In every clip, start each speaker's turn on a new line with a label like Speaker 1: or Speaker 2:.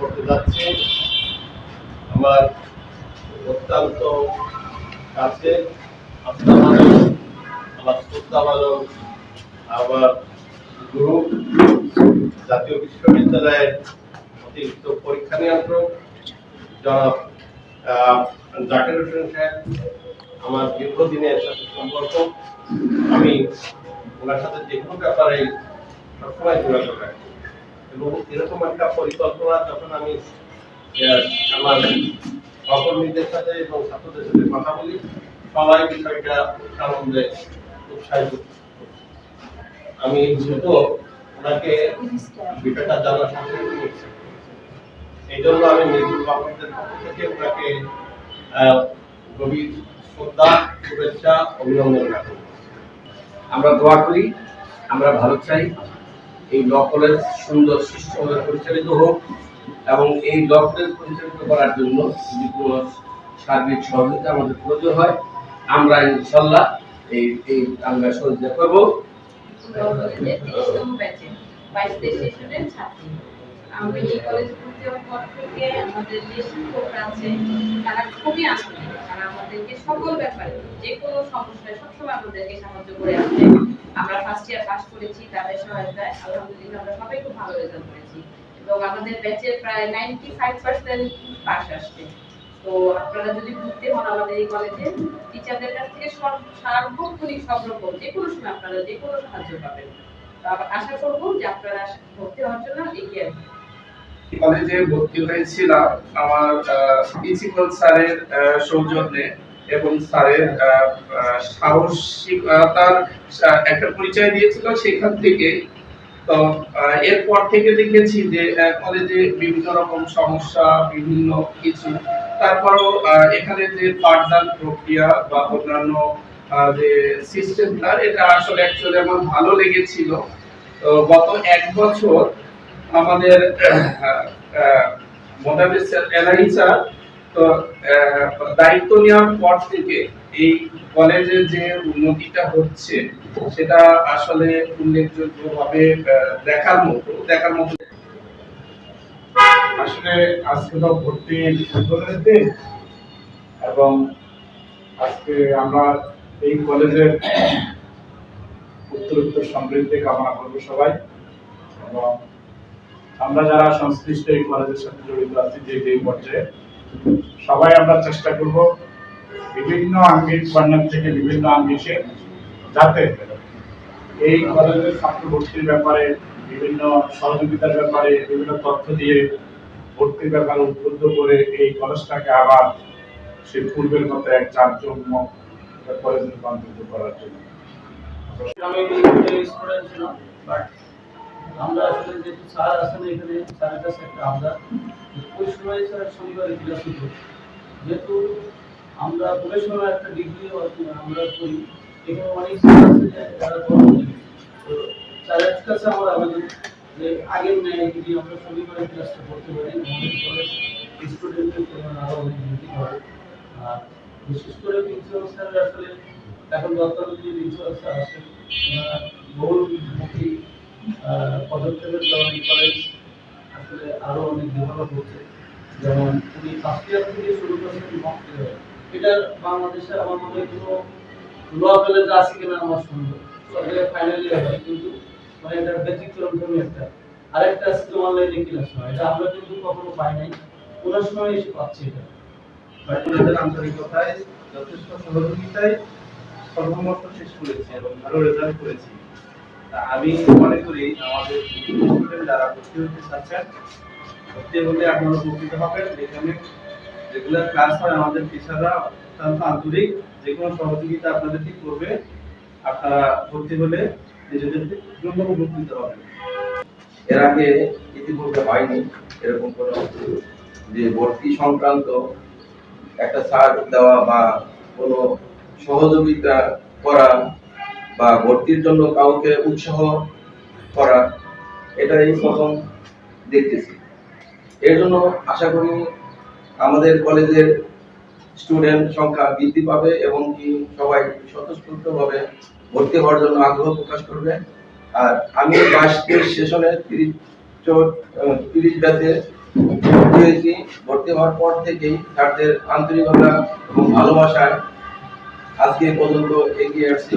Speaker 1: করতে যাচ্ছি। আমার অত্যন্ত কাছে আমার আমার গুরু, জাতীয় বিশ্ববিদ্যালয়ের অতিরিক্ত পরীক্ষা নিয়ন্ত্রক, জনাব জাকির হোসেন সাহেব, আমার দীর্ঘদিনের সাথে সম্পর্ক। আমি ওনার সাথে যে কোনো ব্যাপারে সবসময় যোগাযোগ রাখি। এবং এরকম একটা পরিকল্পনা যখন আমি আমার সহকর্মীদের সাথে এবং ছাত্রদের সাথে কথা বলি, সবাই বিষয়টা আনন্দে উৎসাহিত আমি দ্রুত ওনাকে বিষয়টা জানার সাথে এই জন্য আমি নির্মল বাবুদের পক্ষ থেকে ওনাকে গভীর শ্রদ্ধা, শুভেচ্ছা, অভিনন্দন করছি।
Speaker 2: আমরা দোয়া করি, আমরা ভালো চাই এই ল কলেজ সুন্দর সুষ্ঠুভাবে পরিচালিত হোক এবং এই ল কলেজ পরিচালিত করার জন্য যদি কোনো সার্বিক সহযোগিতা আমাদের প্রয়োজন হয়, আমরা ইনশাল্লাহ এই এই আমরা সহযোগিতা করব।
Speaker 3: কলেজে আমাদের যে তারা আমাদেরকে সকল ব্যাপারে যে কোনো সমস্যায় সবসময় আমাদেরকে সাহায্য করে আসছে। আমরা ফার্স্ট ইয়ার পাস করেছি, তাদের সহায়তায়। আলহামদুলিল্লাহ, আমরা সবাই খুব ভালো রেজাল্ট করেছি। এবং আমাদের ব্যাচের প্রায় নাইনটি ফাইভ পার্সেন্ট পাস আসছে। তো আপনারা যদি ভর্তি হন আমাদের এই কলেজে টিচারদের কাছ থেকে সার্বক্ষণিক সব রকম যে কোনো সময় আপনারা যে কোনো সাহায্য পাবেন। আশা করব যে আপনারা ভর্তি হওয়ার জন্য এগিয়ে আসবেন
Speaker 4: কলেজে ভর্তি হয়েছিলাম আমার প্রিন্সিপাল স্যারের সৌজন্যে। এবং স্যারের সাহসিকতার একটা পরিচয় দিয়েছিল সেখান থেকে। তো এরপর থেকে দেখেছি যে কলেজে বিভিন্ন রকম সমস্যা, বিভিন্ন কিছু। তারপরও এখানে যে পাঠদান প্রক্রিয়া বা অন্যান্য যে সিস্টেমটা এটা আসলে অ্যাকচুয়ালি আমার ভালো লেগেছিল। তো, গত এক বছর আমাদের মোটামুটি স্যার তো দায়িত্ব নেওয়ার পর থেকে এই কলেজে যে উন্নতিটা হচ্ছে, সেটা আসলে উল্লেখযোগ্যভাবে দেখার মতো দেখার মতো।
Speaker 5: আসলে আজকে তো ভর্তি দিন, এবং আজকে আমরা এই কলেজের উত্তরোত্তর সমৃদ্ধি কামনা করব সবাই, এবং আমরা যারা সংশ্লিষ্ট এই কলেজের সাথে জড়িত আছি যে যে পর্যায়ে সবাই আমরা চেষ্টা করব বিভিন্ন আঙ্গিক কর্নার থেকে বিভিন্ন আঙ্গিকে যাতে এই কলেজের ছাত্র ভর্তির ব্যাপারে, বিভিন্ন সহযোগিতার ব্যাপারে, বিভিন্ন তথ্য দিয়ে ভর্তির ব্যাপারে উদ্বুদ্ধ করে এই কলেজটাকে আবার সে পূর্বের মতো এক জাঁকজমক কলেজে রূপান্তরিত করার জন্য।
Speaker 6: আমি স্টুডেন্ট ছিলাম বাট আমরা আসলে যেহেতু স্যার আছেন এখানে স্যারের কাছে একটা আমরা ওই সময় স্যার শনিবারে ক্লাস হতো যেহেতু আমরা প্রফেশনাল একটা ডিগ্রি আমরা করি এখানে অনেক স্যার আছে যে যারা কর্মজীবী তো স্যারের কাছে আমার আবেদন যে আগের ন্যায় যদি আমরা শনিবারে ক্লাসটা করতে পারি আমাদের কলেজ স্টুডেন্টের পরিমাণ আরও অনেক বৃদ্ধি হবে। আর বিশেষ করে প্রিন্সিপাল স্যার আসলে এখন বর্তমানে যে প্রিন্সিপাল স্যার আছেন ওনারা বহুমুখী আহ, পদক্ষেপের কারণে কলেজ আসলে আরও অনেক ডেভেলপ হচ্ছে। যেমন উনি ফার্স্ট ইয়ার থেকে শুরু করেছেন এটা বাংলাদেশে আমার মনে হয় কোনো ল কলেজ আছে কিনা আমার সন্দেহ। ফাইনাল ইয়ার হয়, কিন্তু মানে এটা ব্যতিক্রম ধর্মী একটা। আরেকটা আছে অনলাইনে এটা আমরা কিন্তু কখনো পাই নাই। ওনার সময় এসে পাচ্ছি এটা।
Speaker 1: আন্তরিকতায় যথেষ্ট সহযোগিতায় সর্বমত শেষ করেছি এবং ভালো রেজাল্ট করেছি। আমি মনে করি, আমাদের যারা ভর্তি হতে চাচ্ছেন, ভর্তি আপনারা উপকৃত হবেন। রেগুলার ক্লাস হয় আমাদের টিচাররা অত্যন্ত আন্তরিক যে কোনো সহযোগিতা আপনাদেরকে করবে। আপনারা ভর্তি হলে নিজেদেরকে জন্য উপকৃত হবেন।
Speaker 2: এর আগে হয়নি এরকম কোনো যে ভর্তি সংক্রান্ত একটা ছাড় দেওয়া বা কোনো সহযোগিতা করা বা ভর্তির জন্য কাউকে উৎসাহ করা, এটাই প্রথম দেখতেছি। এর জন্য আশা করি আমাদের কলেজের স্টুডেন্ট সংখ্যা বৃদ্ধি পাবে এবং কি সবাই স্বতঃস্ফূর্তভাবে ভর্তি হওয়ার জন্য আগ্রহ প্রকাশ করবে। আর আমি বাইশ সেশনে তিরিশ তিরিশ ব্যাচে ভর্তি হয়েছি। ভর্তি হওয়ার পর থেকেই স্যারদের আন্তরিকতা এবং ভালোবাসায় আজকে পর্যন্ত এগিয়ে আসছি।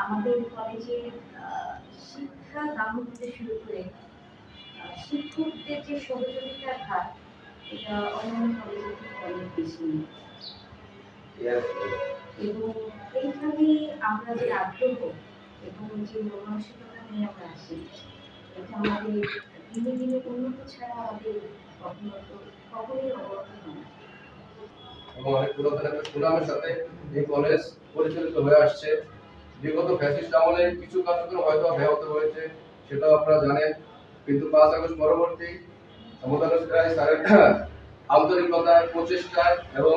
Speaker 1: আমাদের
Speaker 7: কলেজে শিক্ষা দান থেকে শুরু করে শিক্ষকদের যে সহযোগিতার হার এটা অন্যান্য কলেজের থেকে অনেক বেশি। এবং এইখানে আমরা যে আগ্রহ এবং যে মানসিকতা নিয়ে আমরা আসি এটা আমাদের দিনে দিনে উন্নত ছাড়া আমাদের কখনো কখনোই অবগত হয়
Speaker 8: এবং অনেক পুরাতন একটা সুনামের সাথে এই কলেজ পরিচালিত হয়ে আসছে। বিগত ফ্যাসিস্ট আমলে কিছু কার্যক্রম হয়তো ব্যাহত হয়েছে, সেটাও আপনারা জানেন। কিন্তু পাঁচ আগস্ট পরবর্তী সমতানুষ রায় স্যারের আন্তরিকতায় প্রচেষ্টায় এবং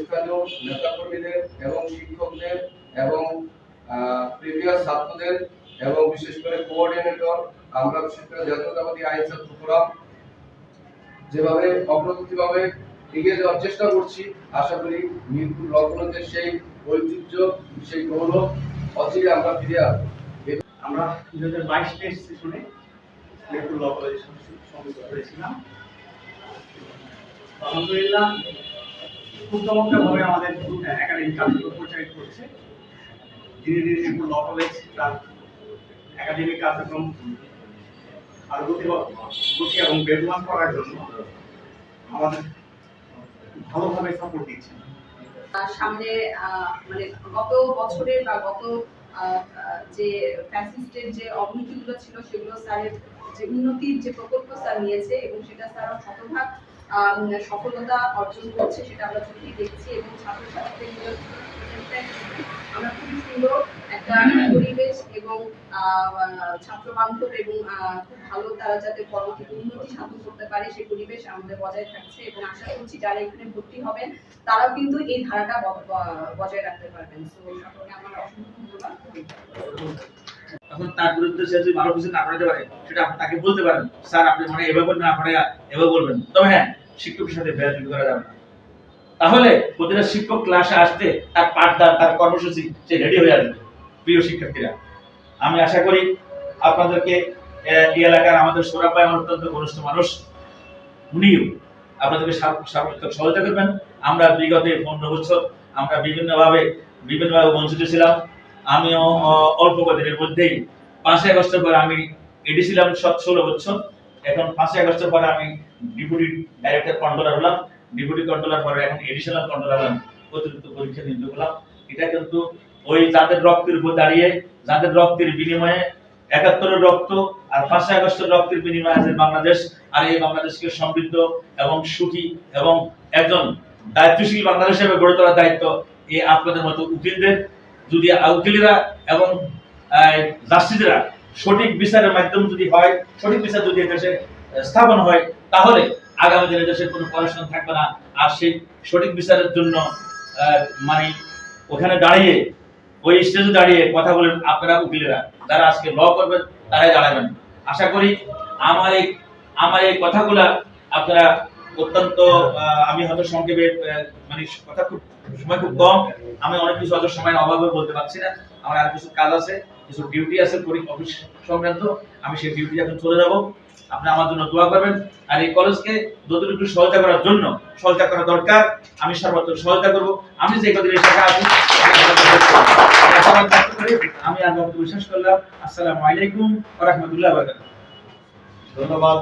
Speaker 8: স্থানীয় নেতাকর্মীদের এবং শিক্ষকদের এবং প্রিভিয়াস ছাত্রদের এবং বিশেষ করে কোঅর্ডিনেটর, আমরা বিশেষ করে জাতীয়তাবাদী আইন ছাত্র ফোরাম, যেভাবে অগ্রগতিভাবে এগিয়ে যাওয়ার চেষ্টা করছি, আশা করি মিরপুর লগ্নদের সেই ঐতিহ্য সেই গৌরব অচিরে আমরা ফিরে
Speaker 9: আমরা হাজার বাইশ সেশনে আমাদের ধীরে ধীরে ল কলেজ একাডেমিক আরও এবং আমাদের ভালোভাবে সাপোর্ট দিচ্ছে।
Speaker 3: আহ সামনে মানে গত বছরের বা গত যে ফ্যাসিস্টের যে অবনতিগুলো ছিল, সেগুলো স্যারের যে উন্নতির যে প্রকল্প স্যার নিয়েছে এবং সেটা স্যার শতভাগ সফলতা অর্জন করছে, সেটা আমরা চোখেই দেখছি এবং ছাত্র এবং আশা করছি যারা এখানে ভর্তি তারাও কিন্তু এই ধারাটা বজায় রাখতে পারবেন।
Speaker 10: তখন তার বিরুদ্ধে সে যদি ভালো কিছু না করতে পারে সেটা তাকে বলতে পারেন। স্যার, আপনি মানে এভাবে না এভাবে বলবেন। তবে হ্যাঁ শিক্ষকের সাথে বেয়াদবি করা যাবে তাহলে প্রতিটা শিক্ষক ক্লাসে আসতে তার পাঠদান, তার কর্মসূচি সে রেডি হয়ে আসবে, প্রিয় শিক্ষার্থীরা। আমি আশা করি আপনাদেরকে এই এলাকার আমাদের ভাই আমার অত্যন্ত ঘনিষ্ঠ মানুষ। উনিও আপনাদেরকে সার- সার্বক্ষণিক সহায়তা করবেন। আমরা বিগত পনেরো বছর আমরা বিভিন্নভাবে বিভিন্নভাবে বঞ্চিত ছিলাম। আমিও অল্প কদিনের মধ্যেই পাঁচই আগস্টের পরে আমি এটি ছিলাম ষোলো বছর এখন পাঁচই আগস্টের পরে আমি ডিপুটি ডাইরেক্টর কন্ট্রোলার হলাম, ডিপুটি কন্ট্রোলার পরে এখন এডিশনাল কন্ট্রোলার হলাম অতিরিক্ত পরীক্ষা নিযুক্ত হলাম এটা কিন্তু ওই যাদের রক্তের উপর দাঁড়িয়ে, যাদের রক্তের বিনিময়ে একাত্তরের রক্ত আর পাঁচই আগস্টের রক্তের বিনিময়ে আছে বাংলাদেশ, আর এই বাংলাদেশকে সমৃদ্ধ এবং সুখী এবং একজন দায়িত্বশীল বাংলাদেশ হিসেবে গড়ে তোলার দায়িত্ব এই আপনাদের মতো উকিলদের। যদি উকিলেরা এবং জাস্টিসরা সঠিক বিচারের মাধ্যম যদি হয়, সঠিক বিচার যদি দেশে স্থাপন হয়, তাহলে আগামী দিনে দেশের কোনো পড়াশোনা থাকবে না। আর সেই সঠিক বিচারের জন্য মানে ওখানে দাঁড়িয়ে, ওই স্টেজে দাঁড়িয়ে কথা বলেন আপনারা উকিলেরা। যারা আজকে ল করবেন তারাই দাঁড়াবেন। আশা করি আমার এই আমার এই কথাগুলা আপনারা অত্যন্ত আমি হয়তো সংক্ষেপে মানে কথা খুব, সময় খুব কম। আমি অনেক কিছু হয়তো সময় অভাবে বলতে পারছি না। আমার আর কিছু কাজ আছে। কিছু ডিউটি আছে অফিস সংক্রান্ত, আমি সেই ডিউটি এখন চলে যাব। আপনি আমার জন্য দোয়া করবেন। আর এই কলেজকে যতটুকু সহায়তা করার জন্য সহায়তা করা দরকার। আমি সর্বোত্তম সহায়তা করব। আমি যে কদিন শাখা আছি, আমি আর শেষ করলাম। আসসালামু আলাইকুম রাহমাতুল্লাহি
Speaker 1: ধন্যবাদ।